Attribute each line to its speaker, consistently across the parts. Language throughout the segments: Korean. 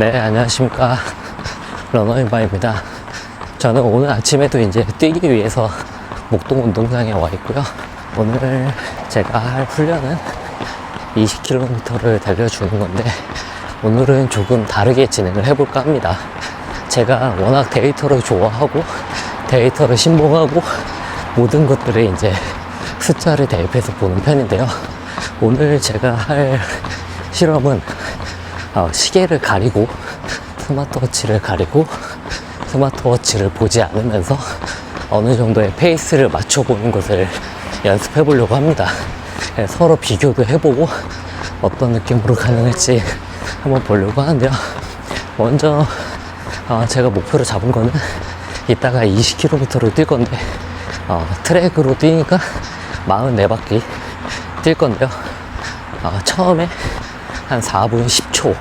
Speaker 1: 네, 안녕하십니까. 러너인바입니다. 저는 오늘 아침에도 이제 뛰기 위해서 목동 운동장에 와 있고요. 오늘 제가 할 훈련은 20km를 달려주는 건데, 오늘은 조금 다르게 진행을 해볼까 합니다. 제가 워낙 데이터를 좋아하고, 데이터를 신봉하고, 모든 것들을 이제 숫자를 대입해서 보는 편인데요. 오늘 제가 할 실험은 어, 시계를 가리고 스마트워치를 가리고 스마트워치를 보지 않으면서 어느 정도의 페이스를 맞춰보는 것을 연습해 보려고 합니다. 예, 서로 비교도 해보고 어떤 느낌으로 가능할지 한번 보려고 하는데요. 먼저 어, 제가 목표로 잡은 거는 이따가 20km를 뛸 건데 어, 트랙으로 뛰니까 44바퀴 뛸 건데요. 어, 처음에 한 4분 10초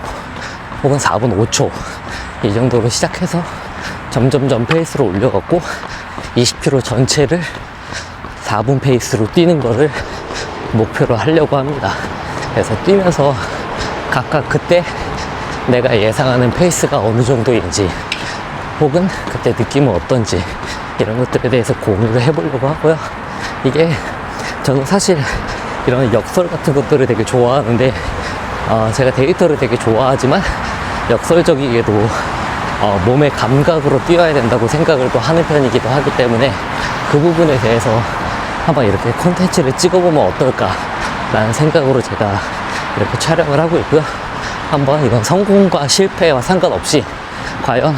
Speaker 1: 혹은 4분 5초 이 정도로 시작해서 점점점 페이스를 올려갖고 20km 전체를 4분 페이스로 뛰는 거를 목표로 하려고 합니다. 그래서 뛰면서 각각 그때 내가 예상하는 페이스가 어느 정도인지 혹은 그때 느낌은 어떤지 이런 것들에 대해서 공유를 해보려고 하고요. 이게 저는 사실 이런 역설 같은 것들을 되게 좋아하는데 어, 제가 데이터를 되게 좋아하지만 역설적이게도 어, 몸의 감각으로 뛰어야 된다고 생각을 또 하는 편이기도 하기 때문에 그 부분에 대해서 한번 이렇게 콘텐츠를 찍어보면 어떨까 라는 생각으로 제가 이렇게 촬영을 하고 있고요. 한번 이건 성공과 실패와 상관없이 과연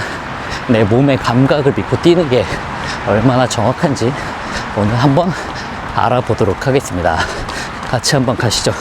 Speaker 1: 내 몸의 감각을 믿고 뛰는 게 얼마나 정확한지 오늘 한번 알아보도록 하겠습니다. 같이 한번 가시죠.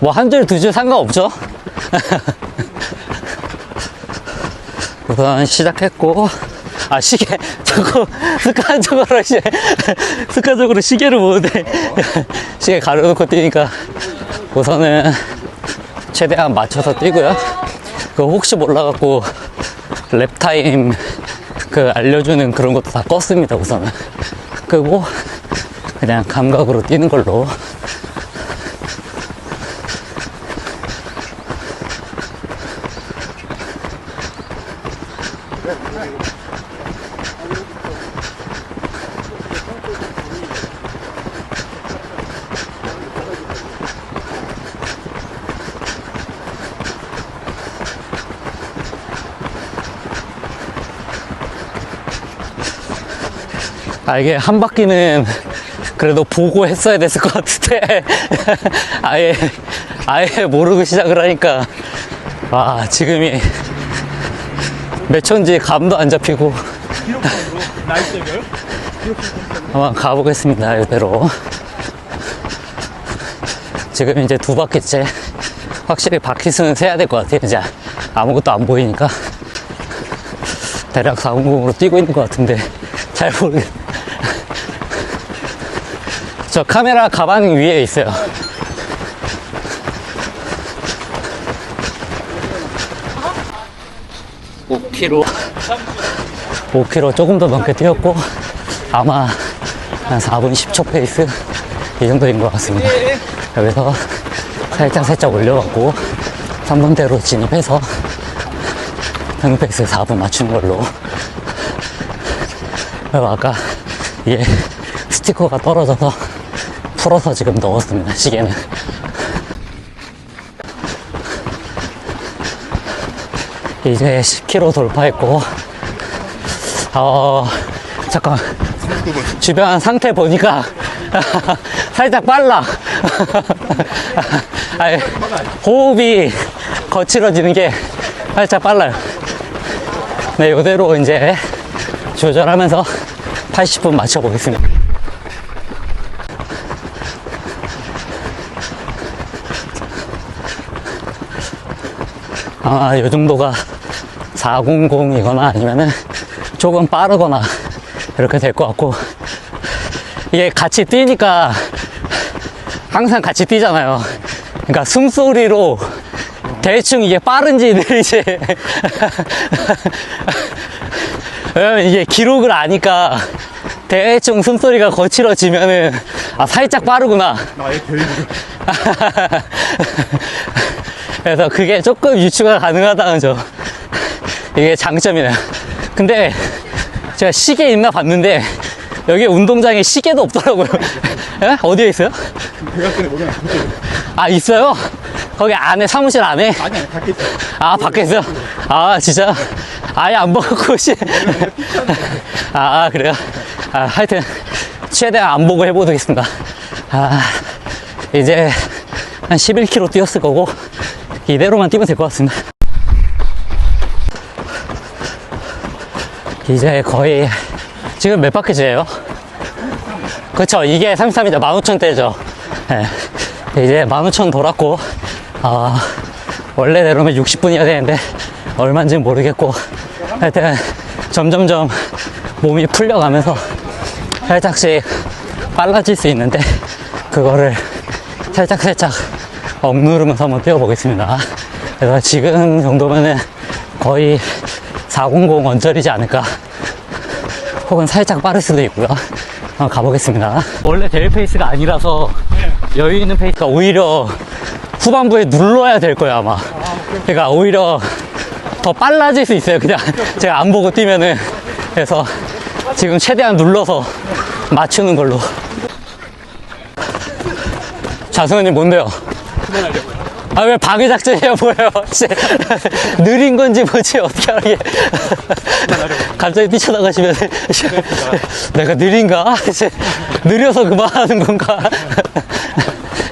Speaker 1: 뭐 한 줄 두 줄 상관없죠. 우선 시작했고 아 시계 자꾸 습관적으로 시 습관적으로 시계를 보는데 시계 가려놓고 뛰니까 우선은 최대한 맞춰서 뛰고요. 그 혹시 몰라갖고 랩타임 그 알려주는 그런 것도 다 껐습니다. 우선은 끄고 그냥 감각으로 뛰는 걸로 아, 이게 한 바퀴는 그래도 보고 했어야 됐을 것 같은데, 아예, 아예 모르고 시작을 하니까, 와, 지금이 몇 초인지 감도 안 잡히고, 한번 가보겠습니다, 이대로. 지금 이제 두 바퀴째, 확실히 바퀴 수는 세야 될 것 같아요, 이제. 아무것도 안 보이니까. 대략 400으로 뛰고 있는 것 같은데, 잘 모르겠, 저 카메라 가방 위에 있어요. (5 k m) 5 k m 조금 더 넘게 뛰었고 아마 한 4분 10초 페이스 이 정도인 것 같습니다. 여기서 살짝 살짝 올려갖고 3분대로 진입해서 평균 페이스 4분 맞추는 걸로. 그리고 아까 이게 스티커가 떨어져서 풀어서 지금 넣었습니다, 시계는. 이제 10km 돌파했고, 어, 잠깐. 주변 상태 보니까 살짝 빨라. 아니, 호흡이 거칠어지는 게 살짝 빨라요. 네, 이대로 이제 조절하면서 80분 맞춰 보겠습니다. 아마 이 정도가 400이거나 아니면은 조금 빠르거나 이렇게 될 것 같고 이게 같이 뛰니까 항상 같이 뛰잖아요. 그러니까 숨소리로 대충 이게 빠른지 느리지. 왜냐면 이게 기록을 아니까 대충 숨소리가 거칠어지면은 아 살짝 빠르구나.
Speaker 2: 나의 대입
Speaker 1: 그래서 그게 조금 유추가 가능하다는 점. 이게 장점이네요. 근데 제가 시계 있나 봤는데 여기 운동장에 시계도 없더라고요. 예? 어디에 있어요?
Speaker 2: 뭐냐
Speaker 1: 아, 있어요? 거기 안에, 사무실 안에?
Speaker 2: 아니 아니 밖에 있어
Speaker 1: 아, 밖에 있어요? 아, 진짜? 아예 안 보고, 시. 아, 아, 그래요? 아, 하여튼, 최대한 안 보고 해보겠습니다. 아, 이제 한 11km 뛰었을 거고, 이대로만 뛰면 될 것 같습니다. 이제 거의, 지금 몇 바퀴째예요? 그쵸, 이게 33이죠. 15,000대죠. 예. 이제 15,000 돌았고, 아, 원래대로면 60분이어야 되는데, 얼마인지는 모르겠고, 하여튼, 점점점 몸이 풀려가면서, 살짝씩 빨라질 수 있는데, 그거를 살짝살짝 억누르면서 한번 뛰어보겠습니다. 그래서 지금 정도면은 거의 400 언저리지 않을까. 혹은 살짝 빠를 수도 있고요. 한번 가보겠습니다. 원래 대회 페이스가 아니라서 여유 있는 페이스가 오히려 후반부에 눌러야 될 거예요, 아마. 그러니까 오히려 더 빨라질 수 있어요. 그냥 제가 안 보고 뛰면은. 그래서 지금 최대한 눌러서 맞추는 걸로. 자승원님 뭔데요?
Speaker 2: 그만하려고요
Speaker 1: 아, 왜 방해 작전이야? 씨. 느린 건지 뭐지, 어떻게 알게. 갑자기 뛰쳐나가시면, 내가 느린가? 씨. 느려서 그만하는 건가?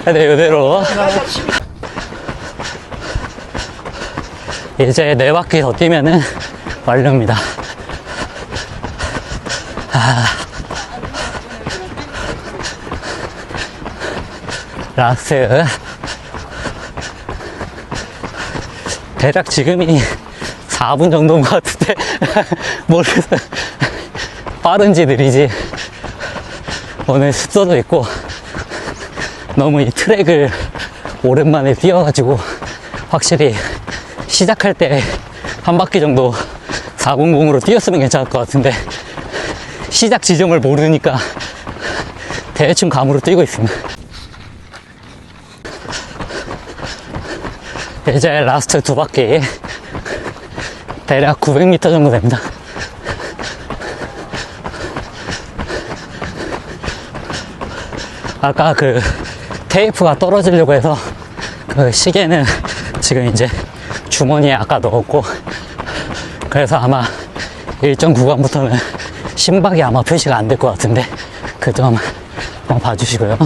Speaker 1: 네, 이대로. 이제 네 바퀴 더 뛰면은 완료입니다. 아. 라스트. 대략 지금이 4분 정도인 것 같은데 모르겠어요 빠른지 느리지. 오늘 습도도 있고 너무 이 트랙을 오랜만에 뛰어가지고 확실히 시작할 때 한 바퀴 정도 400으로 뛰었으면 괜찮을 것 같은데 시작 지점을 모르니까 대충 감으로 뛰고 있습니다 이제 라스트 두 바퀴 대략 900m 정도 됩니다. 아까 그 테이프가 떨어지려고 해서 그 시계는 지금 이제 주머니에 아까 넣었고 그래서 아마 일정 구간부터는 심박이 아마 표시가 안 될 것 같은데 그점 한번 봐주시고요.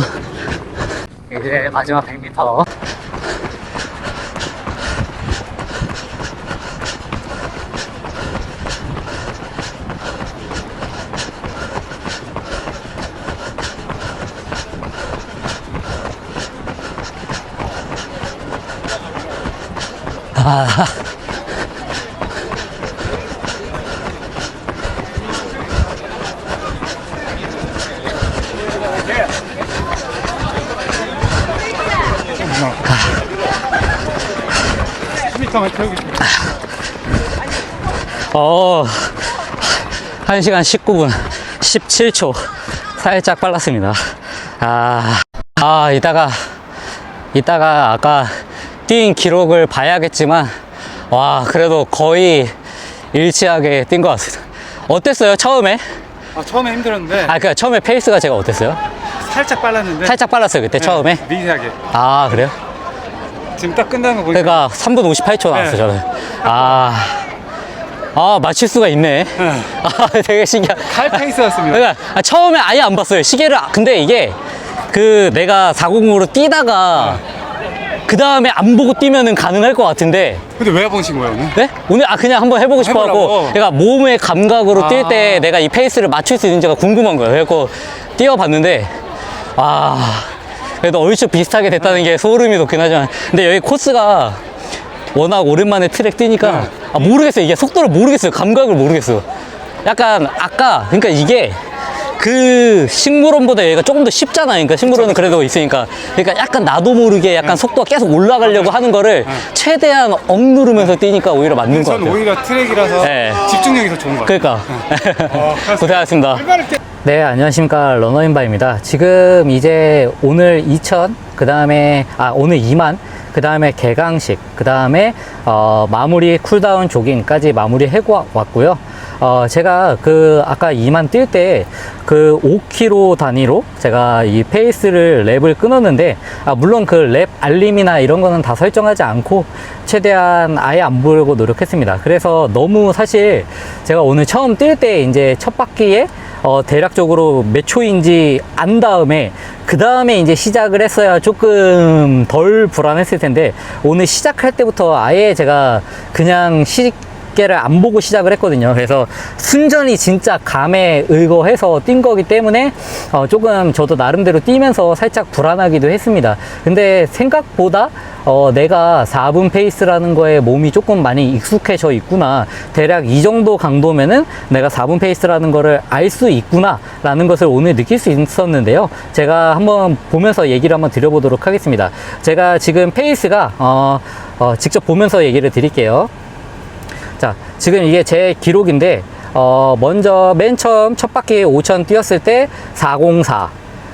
Speaker 1: 이제 마지막 100m 아. 어, 1시간 19분 17초. 살짝 빨랐습니다. 아, 아, 이따가, 이따가 아까 뛴 기록을 봐야겠지만, 와, 그래도 거의 일치하게 뛴 것 같습니다. 어땠어요, 처음에?
Speaker 2: 아 처음에 힘들었는데
Speaker 1: 아, 그 처음에 페이스가 제가 어땠어요?
Speaker 2: 살짝 빨랐는데
Speaker 1: 살짝 빨랐어요, 그때
Speaker 2: 네,
Speaker 1: 처음에?
Speaker 2: 미세하게
Speaker 1: 아, 그래요?
Speaker 2: 지금 딱 끝나는 거 보니까
Speaker 1: 그러니까 3분 58초 나왔어요,
Speaker 2: 네.
Speaker 1: 저는. 아, 아, 맞출 수가 있네.
Speaker 2: 네.
Speaker 1: 아, 되게 신기하다.
Speaker 2: 칼 페이스였습니다
Speaker 1: 그러니까 아, 처음에 아예 안 봤어요. 시계를. 아- 근데 이게 그 내가 400으로 뛰다가 그 다음에 안 보고 뛰면은 가능할 것 같은데.
Speaker 2: 근데 왜 보신 거예요 오늘?
Speaker 1: 네? 오늘 아 그냥 한번 해보고 싶어갖고
Speaker 2: 해보라고?
Speaker 1: 그러니까 몸의 감각으로 뛸때
Speaker 2: 아.
Speaker 1: 내가 이 페이스를 맞출 수 있는지가 궁금한 거예요. 그래서 뛰어봤는데 아 그래도 얼추 비슷하게 됐다는 게 소름이 돋긴 하지만 근데 여기 코스가 워낙 오랜만에 트랙 뛰니까
Speaker 2: 네.
Speaker 1: 아 모르겠어요. 이게 속도를 모르겠어요. 감각을 모르겠어요. 약간 아까 그러니까 이게 그 식물원보다 얘가 조금 더 쉽잖아. 그러니까 식물원은 그래도 있으니까. 그러니까 약간 나도 모르게 약간 속도가 계속 올라가려고 하는 거를 최대한 억누르면서 뛰니까 오히려 맞는 것
Speaker 2: 전
Speaker 1: 같아요.
Speaker 2: 오히려 트랙이라서
Speaker 1: 네.
Speaker 2: 집중력이 더 좋은 것 같아요.
Speaker 1: 그러니까 고생하셨습니다.
Speaker 2: 출발할 때
Speaker 1: 네, 안녕하십니까. 러너인바입니다. 지금 이제 오늘 2천, 그 다음에, 아, 오늘 2만, 그 다음에 개강식, 그 다음에, 어, 마무리 쿨다운 조깅까지 마무리 해고 왔고요. 어, 제가 그, 아까 2만 뛸 때, 그 5km 단위로 제가 이 페이스를 랩을 끊었는데, 아, 물론 그 랩 알림이나 이런 거는 다 설정하지 않고, 최대한 아예 안 보려고 노력했습니다. 그래서 너무 사실 제가 오늘 처음 뛸 때 이제 첫 바퀴에 어, 대략적으로 몇 초인지 안 다음에 그 다음에 이제 시작을 했어야 조금 덜 불안했을 텐데 오늘 시작할 때부터 아예 제가 그냥 시 계를 안 보고 시작을 했거든요. 그래서 순전히 진짜 감에 의거해서 뛴 거기 때문에 어, 조금 저도 나름대로 뛰면서 살짝 불안하기도 했습니다. 근데 생각보다 어, 내가 4분 페이스라는 거에 몸이 조금 많이 익숙해져 있구나. 대략 이 정도 강도면은 내가 4분 페이스라는 거를 알 수 있구나. 라는 것을 오늘 느낄 수 있었는데요. 제가 한번 보면서 얘기를 한번 드려보도록 하겠습니다. 제가 지금 페이스가, 어, 어, 직접 보면서 얘기를 드릴게요. 자, 지금 이게 제 기록인데, 어, 먼저 맨 처음 첫 바퀴 5천 뛰었을 때 404.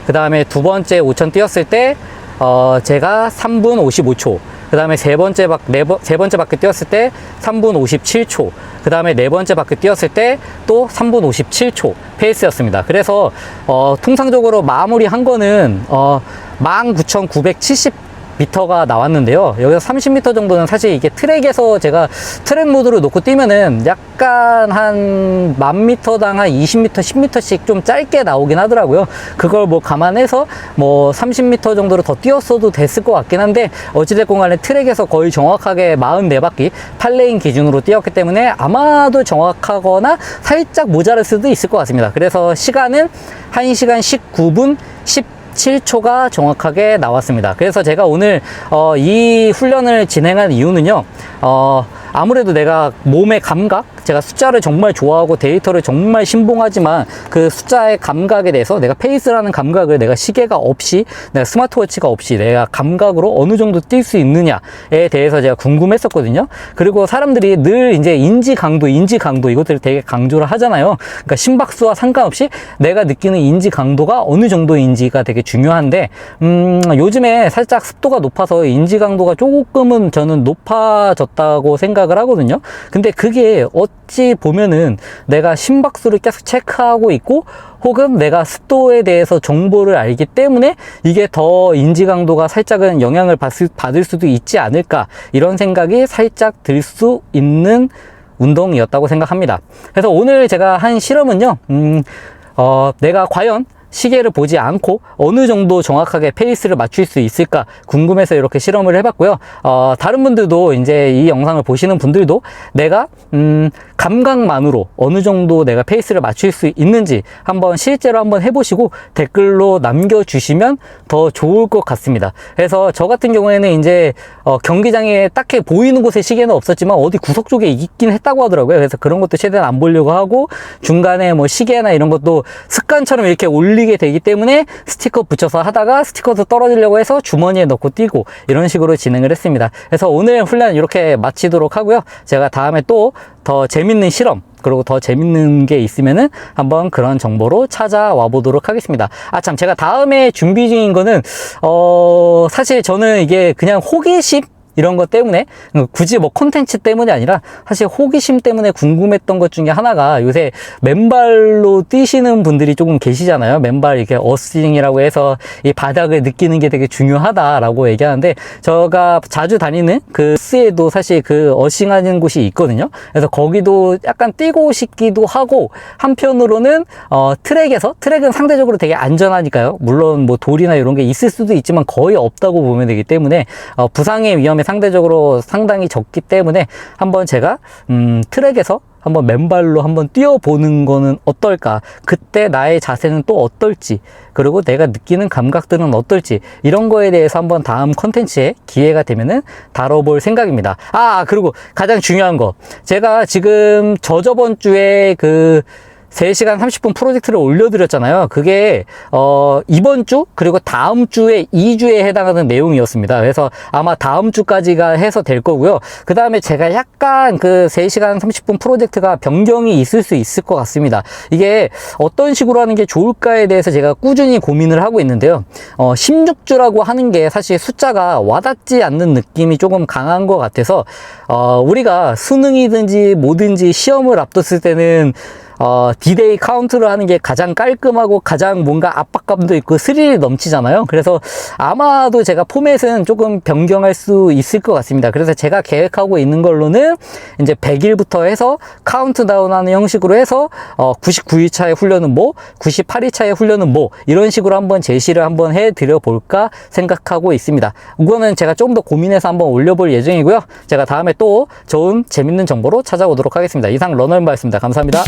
Speaker 1: 그 다음에 두 번째 5천 뛰었을 때, 어, 제가 3분 55초. 그 다음에 세 번째 바, 네 번, 세 번째 바퀴 뛰었을 때 3분 57초. 그 다음에 네 번째 바퀴 뛰었을 때 또 3분 57초 페이스였습니다. 그래서, 어, 통상적으로 마무리 한 거는, 어, 19,970 미터가 나왔는데요. 여기서 30m 정도는 사실 이게 트랙에서 제가 트랙 모드로 놓고 뛰면은 약간 한 만 미터당 한 20m, 10m씩 좀 짧게 나오긴 하더라고요. 그걸 뭐 감안해서 뭐 30m 정도로 더 뛰었어도 됐을 것 같긴 한데 어찌됐건 간에 트랙에서 거의 정확하게 44바퀴 8레인 기준으로 뛰었기 때문에 아마도 정확하거나 살짝 모자랄 수도 있을 것 같습니다. 그래서 시간은 1시간 19분 10 7초가 정확하게 나왔습니다. 그래서 제가 오늘 어, 이 훈련을 진행한 이유는요. 어, 아무래도 내가 몸의 감각, 제가 숫자를 정말 좋아하고 데이터를 정말 신봉하지만 그 숫자의 감각에 대해서 내가 페이스라는 감각을 내가 시계가 없이 내가 스마트워치가 없이 내가 감각으로 어느 정도 뛸 수 있느냐에 대해서 제가 궁금했었거든요. 그리고 사람들이 늘 이제 인지 강도, 인지 강도 이것들을 되게 강조를 하잖아요. 그러니까 심박수와 상관없이 내가 느끼는 인지 강도가 어느 정도인지가 되게 중요한데 음, 요즘에 살짝 습도가 높아서 인지 강도가 조금은 저는 높아졌다고 생각을 하거든요. 근데 그게 어찌 보면은 내가 심박수를 계속 체크하고 있고 혹은 내가 습도에 대해서 정보를 알기 때문에 이게 더 인지 강도가 살짝은 영향을 받을 수도 있지 않을까 이런 생각이 살짝 들 수 있는 운동이었다고 생각합니다. 그래서 오늘 제가 한 실험은요, 음, 어, 내가 과연 시계를 보지 않고 어느 정도 정확하게 페이스를 맞출 수 있을까 궁금해서 이렇게 실험을 해봤고요. 어, 다른 분들도 이제 이 영상을 보시는 분들도 내가 음, 감각만으로 어느 정도 내가 페이스를 맞출 수 있는지 한번 실제로 한번 해보시고 댓글로 남겨주시면 더 좋을 것 같습니다. 그래서 저 같은 경우에는 이제 어, 경기장에 딱히 보이는 곳에 시계는 없었지만 어디 구석 쪽에 있긴 했다고 하더라고요. 그래서 그런 것도 최대한 안 보려고 하고 중간에 뭐 시계나 이런 것도 습관처럼 이렇게 올리 게 되기 때문에 스티커 붙여서 하다가 스티커도 떨어지려고 해서 주머니에 넣고 뛰고 이런 식으로 진행을 했습니다. 그래서 오늘 훈련 이렇게 마치도록 하고요. 제가 다음에 또 더 재밌는 실험 그리고 더 재밌는 게 있으면은 한번 그런 정보로 찾아와 보도록 하겠습니다. 아, 참, 제가 다음에 준비 중인 거는, 어, 사실 저는 이게 그냥 호기심? 이런 것 때문에 굳이 뭐 콘텐츠 때문이 아니라 사실 호기심 때문에 궁금했던 것 중에 하나가 요새 맨발로 뛰시는 분들이 조금 계시잖아요. 맨발 이렇게 어스윙이라고 해서 이 바닥을 느끼는 게 되게 중요하다라고 얘기하는데 제가 자주 다니는 그 스에도 사실 그 어싱하는 곳이 있거든요. 그래서 거기도 약간 뛰고 싶기도 하고 한편으로는 어 트랙에서 트랙은 상대적으로 되게 안전하니까요. 물론 뭐 돌이나 이런 게 있을 수도 있지만 거의 없다고 보면 되기 때문에 어 부상의 위험이 상대적으로 상당히 적기 때문에 한번 제가 음 트랙에서 한번 맨발로 한번 뛰어보는 거는 어떨까? 그때 나의 자세는 또 어떨지, 그리고 내가 느끼는 감각들은 어떨지, 이런 거에 대해서 한번 다음 컨텐츠에 기회가 되면은 다뤄볼 생각입니다. 아, 그리고 가장 중요한 거. 제가 지금 저저번 주에 그 3시간 30분 프로젝트를 올려드렸잖아요. 그게, 어, 이번 주, 그리고 다음 주에 2주에 해당하는 내용이었습니다. 그래서 아마 다음 주까지가 해서 될 거고요. 그 다음에 제가 약간 그 3시간 30분 프로젝트가 변경이 있을 수 있을 것 같습니다. 이게 어떤 식으로 하는 게 좋을까에 대해서 제가 꾸준히 고민을 하고 있는데요. 어, 16주라고 하는 게 사실 숫자가 와닿지 않는 느낌이 조금 강한 것 같아서, 어, 우리가 수능이든지 뭐든지 시험을 앞뒀을 때는 어, 디데이 카운트를 하는 게 가장 깔끔하고 가장 뭔가 압박감도 있고 스릴이 넘치잖아요. 그래서 아마도 제가 포맷은 조금 변경할 수 있을 것 같습니다. 그래서 제가 계획하고 있는 걸로는 이제 100일부터 해서 카운트다운 하는 형식으로 해서 어, 99일차의 훈련은 뭐, 98일차의 훈련은 뭐, 이런 식으로 한번 제시를 한번 해 드려 볼까 생각하고 있습니다. 이거는 제가 좀 더 고민해서 한번 올려볼 예정이고요. 제가 다음에 또 좋은 재밌는 정보로 찾아오도록 하겠습니다. 이상 러너인 바였습니다. 감사합니다.